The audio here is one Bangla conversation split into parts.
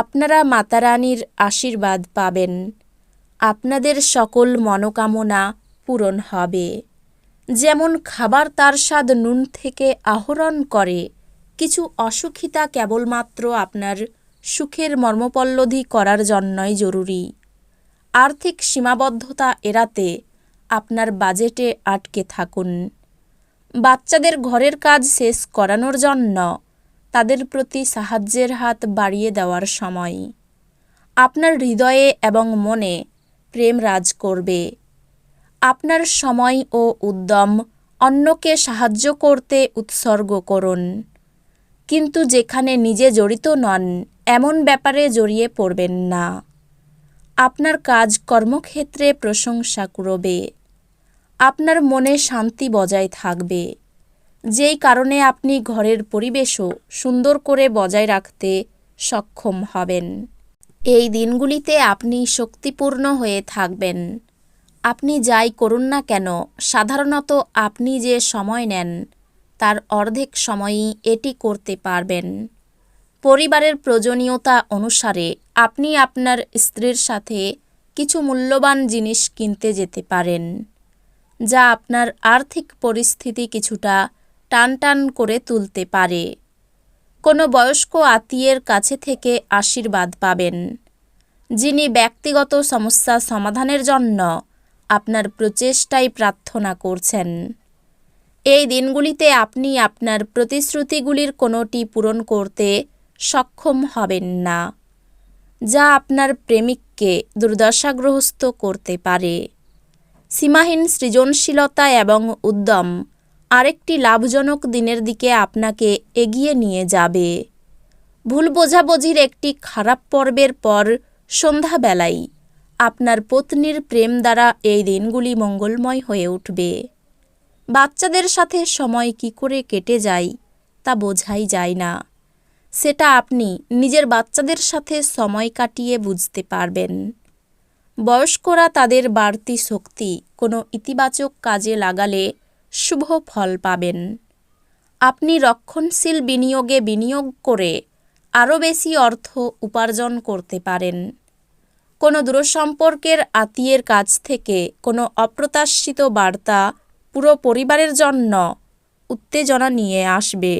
আপনারা মাতারানীর আশীর্বাদ পাবেন। আপনাদের সকল মনোকামনা পূরণ হবে। যেমন খাবার তার স্বাদ নুন থেকে আহরণ করে, কিছু অসুখিতা কেবলমাত্র আপনার সুখের মর্মপল্লধি করার জন্যই জরুরি। আর্থিক সীমাবদ্ধতা এড়াতে আপনার বাজেটে আটকে থাকুন। বাচ্চাদের ঘরের কাজ শেষ করানোর জন্য তাদের প্রতি সাহায্যের হাত বাড়িয়ে দেওয়ার সময়। আপনার হৃদয়ে এবং মনে প্রেম রাজ করবে। আপনার সময় ও উদ্যম অন্যকে সাহায্য করতে উৎসর্গ করুন। কিন্তু যেখানে নিজে জড়িত নন, এমন ব্যাপারে জড়িয়ে পড়বেন না। আপনার কাজ কর্মক্ষেত্রে প্রশংসা করবে। আপনার মনে শান্তি বজায় থাকবে। যেই কারণে আপনি ঘরের পরিবেশও সুন্দর করে বজায় রাখতে সক্ষম হবেন। এই দিনগুলিতে আপনি শক্তিপূর্ণ হয়ে থাকবেন। আপনি যাই করুন না কেন, সাধারণত আপনি যে সময় নেন, তার অর্ধেক সময়ই এটি করতে পারবেন। পরিবারের প্রয়োজনীয়তা অনুসারে আপনি আপনার স্ত্রীর সাথে কিছু মূল্যবান জিনিস কিনতে যেতে পারেন, যা আপনার আর্থিক পরিস্থিতি কিছুটা টানটান করে তুলতে পারে। কোনো বয়স্ক আত্মীয়ের কাছে থেকে আশীর্বাদ পাবেন। যিনি ব্যক্তিগত সমস্যা সমাধানের জন্য আপনার প্রচেষ্টায় প্রার্থনা করছেন। এই দিনগুলিতে আপনি আপনার প্রতিশ্রুতিগুলির কোনোটি পূরণ করতে সক্ষম হবেন না, যা আপনার প্রেমিককে দুর্দশাগ্রস্ত করতে পারে। সীমাহীন সৃজনশীলতা এবং উদ্যম আরেকটি লাভজনক দিনের দিকে আপনাকে এগিয়ে নিয়ে যাবে। ভুল বোঝাবুঝির একটি খারাপ পর্বের পর সন্ধ্যাবেলায় আপনার পত্নীর প্রেম দ্বারা এই দিনগুলি মঙ্গলময় হয়ে উঠবে। বাচ্চাদের সাথে সময় কি করে কেটে যায় তা বোঝাই যায় না। সেটা আপনি নিজের বাচ্চাদের সাথে সময় কাটিয়ে বুঝতে পারবেন। বয়স্করা তাদের বাড়তি শক্তি কোনো ইতিবাচক কাজে লাগালে শুভ ফল পাবেন। আপনি রক্ষণশীল বিনিয়োগে বিনিয়োগ করে আরও বেশি অর্থ উপার্জন করতে পারেন। কোনো দূরসম্পর্কের আত্মীয়ের কাছ থেকে কোনো অপ্রত্যাশিত বার্তা পুরো পরিবারের জন্য উত্তেজনা নিয়ে আসবে।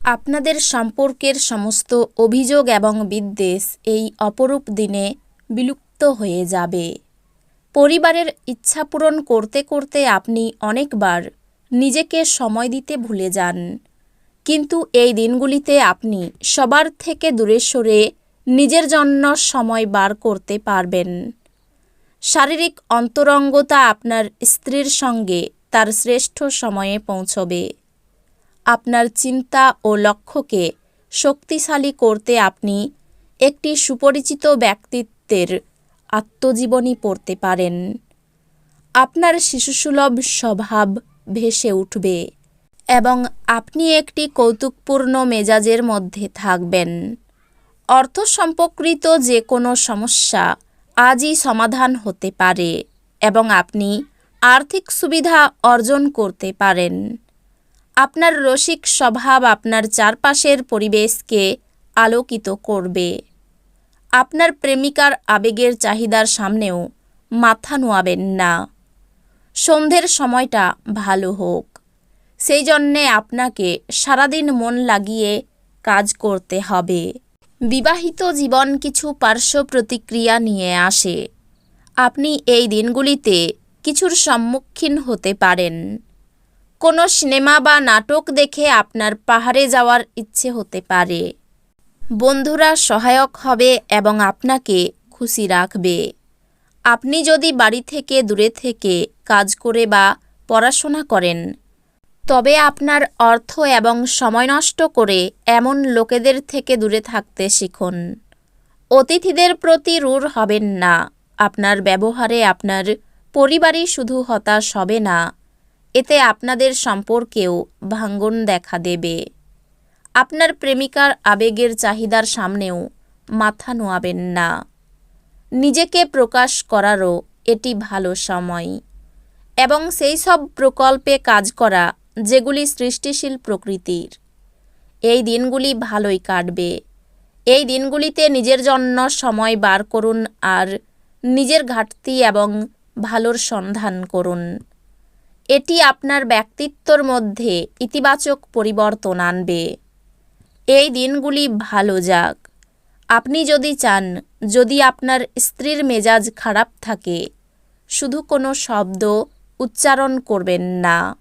আপনাদের সম্পর্কের সমস্ত অভিযোগ এবং বিদ্বেষ এই অপরূপ দিনে বিলুপ্ত হয়ে যাবে। পরিবারের ইচ্ছা পূরণ করতে করতে আপনি অনেকবার নিজেকে সময় দিতে ভুলে যান। কিন্তু এই দিনগুলিতে আপনি সবার থেকে দূরে সরে নিজের জন্য সময় বার করতে পারবেন। শারীরিক অন্তরঙ্গতা আপনার স্ত্রীর সঙ্গে তার শ্রেষ্ঠ সময়ে পৌঁছবে। আপনার চিন্তা ও লক্ষ্যকে শক্তিশালী করতে আপনি একটি সুপরিচিত ব্যক্তিত্বের আত্মজীবনী পড়তে পারেন। আপনার শিশুসুলভ স্বভাব ভেসে উঠবে এবং আপনি একটি কৌতুকপূর্ণ মেজাজের মধ্যে থাকবেন। অর্থ সম্পর্কিত যে কোনো সমস্যা আজই সমাধান হতে পারে এবং আপনি আর্থিক সুবিধা অর্জন করতে পারেন। আপনার রসিক স্বভাব আপনার চারপাশের পরিবেশকে আলোকিত করবে। আপনার প্রেমিকার আবেগের চাহিদার সামনেও মাথা নোয়াবেন না। সন্ধ্যের সময়টা ভালো হোক। সেই জন্যে আপনাকে সারাদিন মন লাগিয়ে কাজ করতে হবে। বিবাহিত জীবন কিছু পার্শ্ব প্রতিক্রিয়া নিয়ে আসে। আপনি এই দিনগুলিতে কিছুর সম্মুখীন হতে পারেন। কোনো সিনেমা বা নাটক দেখে আপনার পাহাড়ে যাওয়ার ইচ্ছে হতে পারে। বন্ধুরা সহায়ক হবে এবং আপনাকে খুশি রাখবে। আপনি যদি বাড়ি থেকে দূরে থেকে কাজ করে বা পড়াশোনা করেন, তবে আপনার অর্থ এবং সময় নষ্ট করে এমন লোকেদের থেকে দূরে থাকতে শিখুন। অতিথিদের প্রতি রূঢ় হবেন না। আপনার ব্যবহারে আপনার পরিবারই শুধু হতাশ হবে না। এতে আপনাদের সম্পর্কেও ভাঙ্গন দেখা দেবে। আপনার প্রেমিকার আবেগের চাহিদার সামনেও মাথা নোয়াবেন না। নিজেকে প্রকাশ করারও এটি ভালো সময়। এবং সেই সব প্রকল্পে কাজ করা, যেগুলি সৃষ্টিশীল প্রকৃতির, এই দিনগুলি ভালোই কাটবে। এই দিনগুলিতে নিজের জন্য সময় বার করুন আর নিজের ঘাটতি এবং ভালোর সন্ধান করুন। এটি আপনার ব্যক্তিত্বর মধ্যে ইতিবাচক পরিবর্তন আনবে। এই দিনগুলি ভালো যাক। আপনি যদি চান যদি আপনার স্ত্রীর মেজাজ খারাপ থাকে, শুধু কোনো শব্দ উচ্চারণ করবেন না।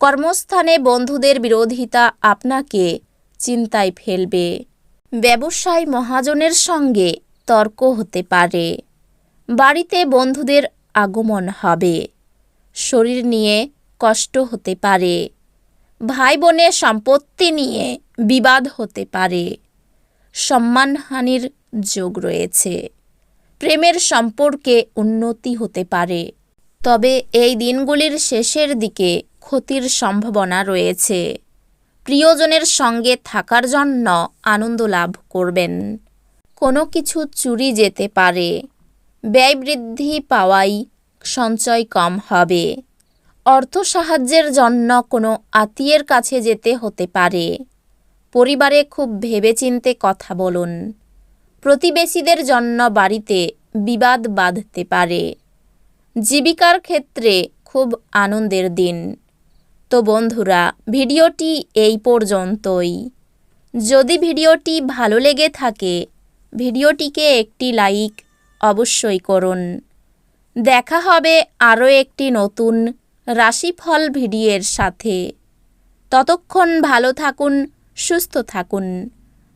কর্মস্থানে বন্ধুদের বিরোধিতা আপনাকে চিন্তায় ফেলবে। ব্যবসায় মহাজনের সঙ্গে তর্ক হতে পারে। বাড়িতে বন্ধুদের আগমন হবে। শরীর নিয়ে কষ্ট হতে পারে। ভাই বোনের সম্পত্তি নিয়ে বিবাদ হতে পারে। সম্মানহানির যোগ রয়েছে। প্রেমের সম্পর্কে উন্নতি হতে পারে। তবে এই দিনগুলির শেষের দিকে ক্ষতির সম্ভাবনা রয়েছে। প্রিয়জনের সঙ্গে থাকার জন্য আনন্দ লাভ করবেন। কোনো কিছু চুরি যেতে পারে। ব্যয় বৃদ্ধি পাওয়াই সঞ্চয় কম হবে। অর্থ সাহায্যের জন্য কোনো আত্মীয়ের কাছে যেতে হতে পারে। পরিবারে খুব ভেবেচিন্তে কথা বলুন। প্রতিবেশীদের জন্য বাড়িতে বিবাদ বাঁধতে পারে। জীবিকার ক্ষেত্রে খুব আনন্দের দিন। তো বন্ধুরা, ভিডিওটি এই পর্যন্তই। যদি ভিডিওটি ভালো লেগে থাকে, ভিডিওটিকে একটি লাইক অবশ্যই করুন। দেখা হবে আরও একটি নতুন রাশিফল ভিডিওর সাথে। ততক্ষণ ভালো থাকুন, সুস্থ থাকুন।